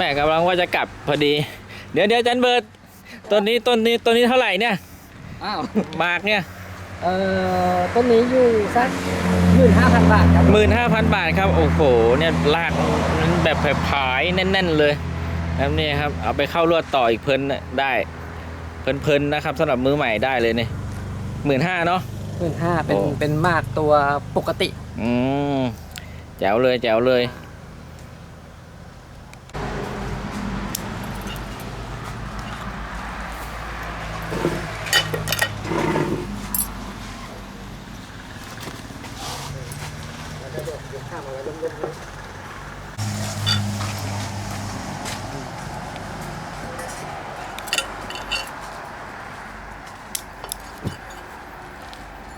แม่กำลังว่าจะกลับพอดี เดี๋ยวเดี๋ยวอาจันเบิร์ดต้นนี้ต้นนี้ต้นนี้เท่าไหร่เนี่ยอ้าวหมากเนี่ยเอ่อต้นนี้อยู่สักหมื่นห้าพันบาทครับหมื่นห้าพันบาทครับ โอ้โหเนี่ยลากมันแบบผายๆแน่น ๆ เลยนะครับนี่ครับเอาไปเข้ารวดต่ออีกเพลินน่ะได้เพลินๆนะครับสำหรับมือใหม่ได้เลยเนี่ยหมื่นห้าเนาะ หมื่นห้าเป็นโอ้ เป็นมากตัวปกติ อืมแจ๋วเลยแจ๋วเลย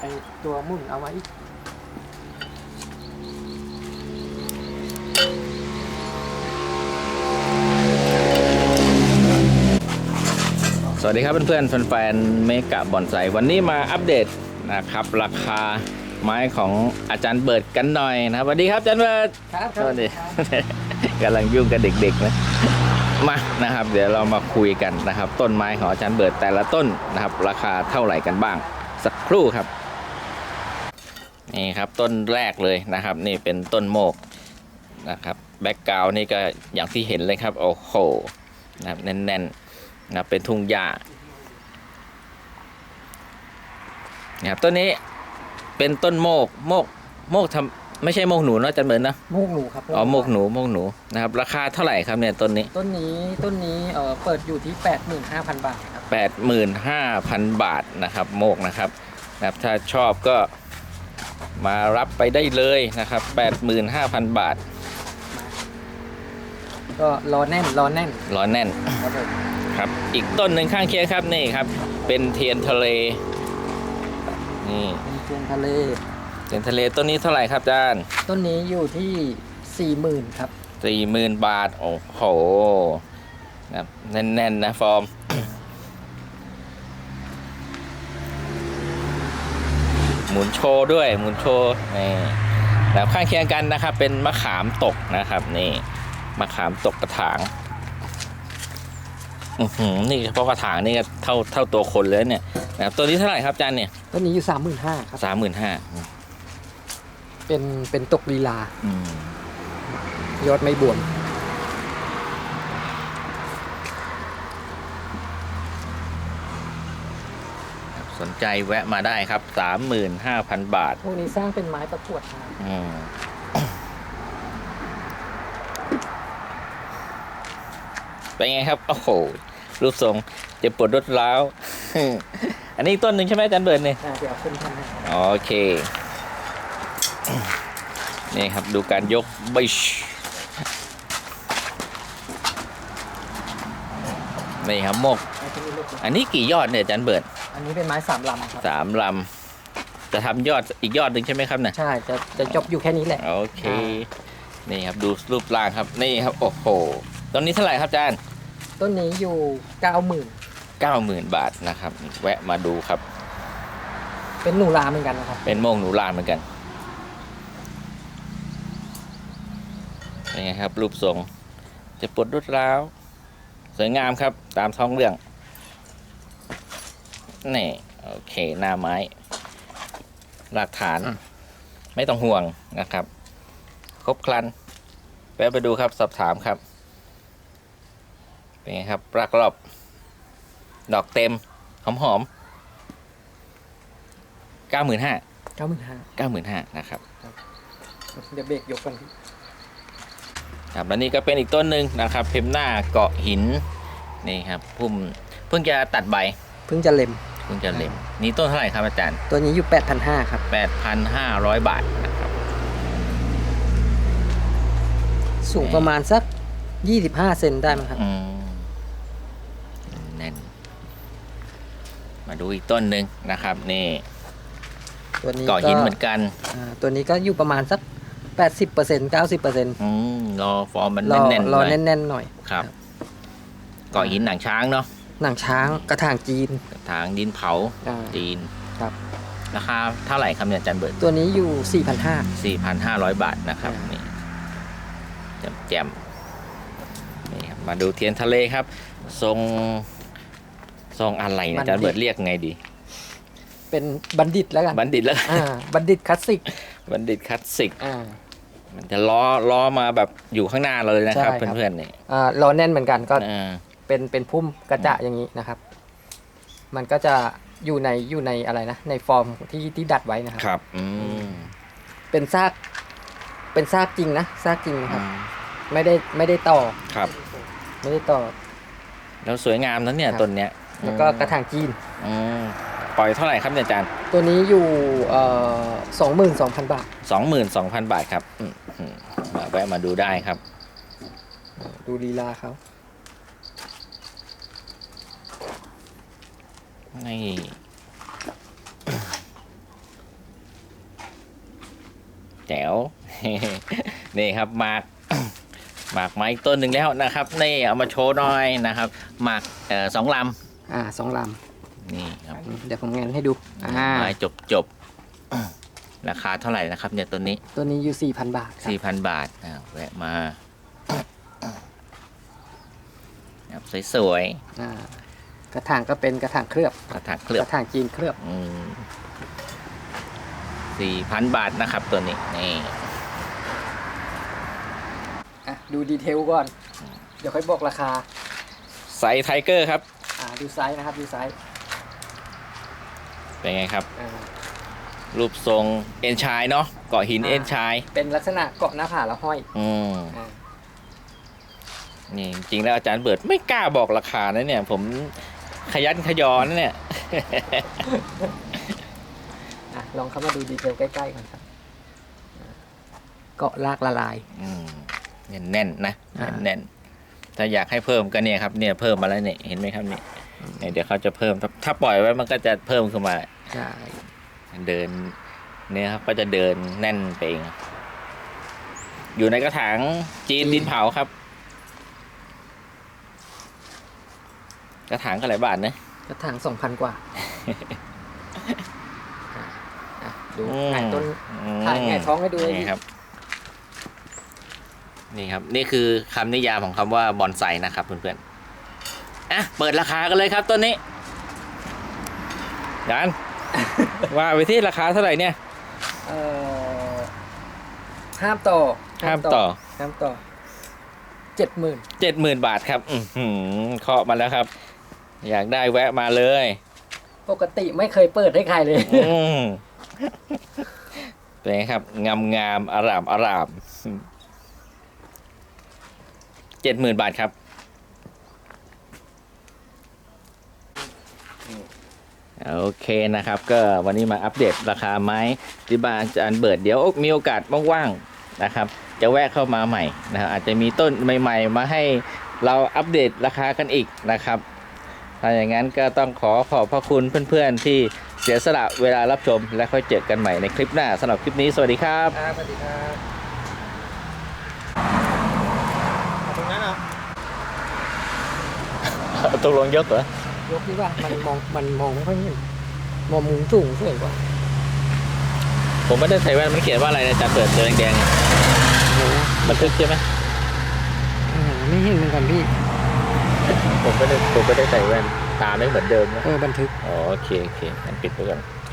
ไอตัวหมุ่นเอาไว้สวัสดีครับเพื่อนๆแฟนๆเมกะบอนไซวันนี้มาอัปเดตนะครับ ราคาไม้ของอาจารย์เบิร์ดกันหน่อยนะครับสวัสดีครับอาจารย์เบิร์ดครับสวัสดีกำลังยุ่งกับเด็กๆนะมานะครับ เดี๋ยวเรามาคุยกันนะครับ ต้นไม้ของอาจารย์เบิร์ดแต่ละต้นนะครับ ราคาเท่าไหร่กันบ้าง สักครู่ครับ นี่ครับต้นแรกเลยนะครับ นี่เป็นต้นโมกนะครับแบ็กกราวนี่ก็อย่างที่เห็นเลยครับโอ้โหนะครับแน่นๆนะครับเป็นทุ่งหญ้านะครับต้นนี้เป็นต้นโมกโมกโมกทำไม่ใช่โมกหนูเนอะอาจารย์เบิร์ดนะโมกหนูครับอ๋อโมกหนูโมกหนูนะครับราคาเท่าไหร่ครับเนี่ยต้นนี้ ต้นนี้ต้นนี้เอ่อเปิดอยู่ที่แปดหมื่นห้าพันบาทครับ 85,000 บาทนะครับ โมกนะครับนะครับถ้าชอบก็ มารับไปได้เลยนะครับ 85,000 บาทก็รอแน่นรอแน่นร้อนแน่นครับผมครับ อีกต้นหนึ่งข้างเคียงครับนี่ครับ เป็นเทียนทะเลนี่เป็นเทียนทะเลเทียนทะเลต้นนี้เท่าไหร่ครับอาจารย์ต้นนี้อยู่ที่สี่หมื่นครับสี่หมื่นบาทโอ้โหนะครับแน่นๆนะฟอร์ม หมุนโชว์ด้วยหมุนโชว์นี่แบบข้างเคียงกันนะครับ เป็นมะขามตกนะครับนี่มะขามตกกระถางอือหือนี่เฉพาะกระถางนี่ก็เท่าเท่าตัวคนเลยเนี่ยนะครับตัวนี้เท่าไหร่ครับอาจารย์เนี่ยต้นนี้อยู่สามหมื่นห้าครับ สามหมื่นห้าเป็นเป็นตกลีลาอืมยอดไม่บวม นใจแวะมาได้ครับสามหมื่นห้าพันบาท พวกนี้สร้างเป็นไม้ประกวดมาอืมเป็นไงครับ โอ้โห รูปทรงเจ็บปวดรวดร้าว อันนี้อีกต้นหนึ่งใช่ไหมอาจารย์เบิร์ดเนี่ย อ่าเดี๋ยวขึ้นทำให้โอเค นี่ครับดูการยกบิชนี่ครับโมกเอาที่นี่ลูก อันนี้กี่ยอดเนี่ยอาจารย์เบิร์ดอันนี้เป็นไม้สามลำครับสามลำจะทำยอดอีกยอดหนึ่งใช่ไหมครับเนี่ยใช่จะจะจบอยู่แค่นี้แหละ โอเค นี่ครับดูรูปร่างครับนี่ครับโอ้โหตอนนี้เท่าไหร่ครับอาจารย์ต้นนี้อยู่เก้าหมื่นเก้าหมื่นบาทนะครับ แวะมาดูครับ เป็นหนูลาเหมือนกันนะครับ เป็นโมงหนูลานเหมือนกันเป็นไงครับ รูปทรงจะปวดรุดร้าว สวยงามครับ ตามท้องเรื่อง นี่โอเคหน้าไม้ หลักฐาน ไม่ต้องห่วงนะครับ ครบครันแวะไปดูครับสอบถามครับ เป็นไงครับรากรอบ ดอกเต็ม หอมหอมเก้าหมื่นห้าเก้าหมื่นห้าเก้าหมื่นห้านะครับ เดี๋ยวเบรกยกกันครับแล้วนี่ก็เป็นอีกต้นหนึ่งนะครับ เพมหน้าเกาะหินนี่ครับพุ่มเพิ่งจะตัดใบ เพิ่งจะเล็มเพิ่งจะเล็มนี่ต้นเท่าไหร่ครับอาจารย์ ตัวนี้อยู่แปดพันห้าครับ 8,500 บาทนะครับ สูงประมาณสักยี่สิบห้าเซนได้มั้งครับอืมแน่น มาดูอีกต้นหนึ่งนะครับ นี่ตัวนี้เกาะหินเหมือนกันอ่าตัวนี้ก็อยู่ประมาณสักแปดสิบเปอร์เซ็นต์เก้าสิบเปอร์เซ็นต์อืมรอฟอร์มมันรอแน่นๆรอหน่อยแน่นๆหน่อย ครับเกาะหินหนังช้างเนาะ หนังช้างกระถางจีนทางดินเผาอ่าจีนครับ ราคาเท่าไหร่ครับเนี่ยอาจารย์เบิร์ดตัวนี้อยู่สี่พันห้า4,500 บาทนะครับอ่านี่นี่แจ่มๆนี่ครับมาดูเทียนทะเลครับ ทรงทรงอะไรนะอาจารย์เบิร์ดเรียกไงดี เป็นบัณฑิตแล้วกันบัณฑิตแล้วกันอ่าบัณฑิตคลาสสิกบัณฑิตคลาสสิก อ่า มันจะล้อล้อมาแบบอยู่ข้างหน้าเราเลยนะครับ ใช่ครับ เพื่อนๆนี่อ่าล้อแน่นเหมือนกันก็อ่า เป็นเป็นพุ่มกระจะอย่างนี้นะครับ มันก็จะอยู่ในอยู่ในอะไรนะในฟอร์มที่ที่ดัดไว้นะครับ ครับ อืมเป็นซาก เป็นซากจริงนะซากจริงนะครับอืมไม่ได้ไม่ได้ต่อครับ ไม่ได้ต่อ แล้วสวยงามนะเนี่ยครับ ต้นเนี้ยแล้วก็กระถางจีน อืมปล่อยเท่าไหร่ครับเนี่ยอาจารย์ตัวนี้อยู่สองหมื่นสองพันบาท สองหมื่นสองพันบาทครับอืมอืมมาแวะมาดูได้ครับ ดูลีลาเขา นี่แจ๋วนี่ครับหมากหมากไม้ต้นหนึ่งแล้วนะครับ นี่เอามาโชว์หน่อยนะครับหมากเอ่อสองลอ่าสองลำนี่ครับำเดี๋ยวผมงานให้ดูอ่าไม้จบจบราคาเท่าไหร่นะครับเนี่ยตัวนี้ ตัวนี้อยู่สี่พันบาทครับสี่พันบาทอ่าแวะมาครับสวยอ่า กระถางก็เป็นกระถางเคลือบๆกระถางเคลือกระถางจีนเคลือบสี่พันบาทนะครับตัวนี้นี่อะดูดีเทลก่อน เดี๋ยวค่อยบอกราคาไซส์ไทเกอร์ครับ อ่าดูไซส์นะครับดูไซส์เป็นไงครับอ่ารูปทรงเอ็นชายเนาะเกาะหินอ่าเอ็นชาย เป็นลักษณะเกาะหน้าผาแล้วห้อย อืมอ่านี่จริงๆแล้วอาจารย์เบิร์ดไม่กล้าบอกราคานะเนี่ย ผม ขยันขยอนนะเนี่ย อะลองเข้ามาดูดีเทลใกล้ๆกันครับอ่าเกาะลากละลาย อืมแน่นๆนะอ่า แน่นๆถ้าอยากให้เพิ่มก็เนี่ยครับเนี่ยเพิ่มมาแล้วเนี่ยเห็นไหมครับเนี่ยเนี่ยเดี๋ยวเขาจะเพิ่มถ้าถ้าปล่อยไว้มันก็จะเพิ่มขึ้นมาใช่เดิน เนี่ยครับก็จะเดินแน่นไปเองอยู่ในกระถางจีนดินเผาครับ กระถางก็หลายบาทนะ กระถางสองพันกว่า อะอะดูอืมถ่ายต้นอืมถ่ายไงท้องให้ดูเลยนี่ครับ นี่ครับ นี่คือคำนิยามของคำว่าบอนไซนะครับเพื่อนๆอะเปิดราคากันเลยครับต้นนี้ยัน ว่าไปที่ราคาเท่าไหร่เนี่ย เอ่อห้ามต่อห้ามต่อ ห้ามต่อเจ็ดหมื่นเจ็ดหมื่นบาทครับ อือหือเคาะมาแล้วครับ อยากได้แวะมาเลย ปกติไม่เคยเปิดให้ใครเลย อืมเป็นไงครับ งามงามๆอารามอารามเจ็ดหมื่นบาทครับ โอเคนะครับ ก็วันนี้มาอัปเดตราคาไม้ที่บ้านอาจารย์เบิร์ดเดี๋ยวมีโอกาสว่างๆนะครับ จะแวะเข้ามาใหม่นะครับอาจจะมีต้นใหม่ ๆ มาให้เราอัปเดตราคากันอีกนะครับ ถ้าอย่างนั้นก็ต้องขอขอบพระคุณเพื่อนๆที่เสียสละเวลารับชม และค่อยเจอกันใหม่ในคลิปหน้าสำหรับคลิปนี้สวัสดีครับครับสวัสดีครับตรงนั้นเหรอตกลงยกเหรอยกดีกว่ามันมองมันมองไม่ค่อยเห็นมองมุมสูงสวยกว่า ผมไม่ได้ใส่แว่นมันเขียนว่าอะไรนะจัดเปิดเจอแดงโอ้โหๆบันทึกใช่ไหมอ่าไม่เห็นเหมือนกันพี่ ผมไม่ได้ผมไม่ได้ใส่แว่นตาไม่เหมือนเดิมนะเออบันทึก อ๋อโอเคโอเคงั้นปิดไปก่อน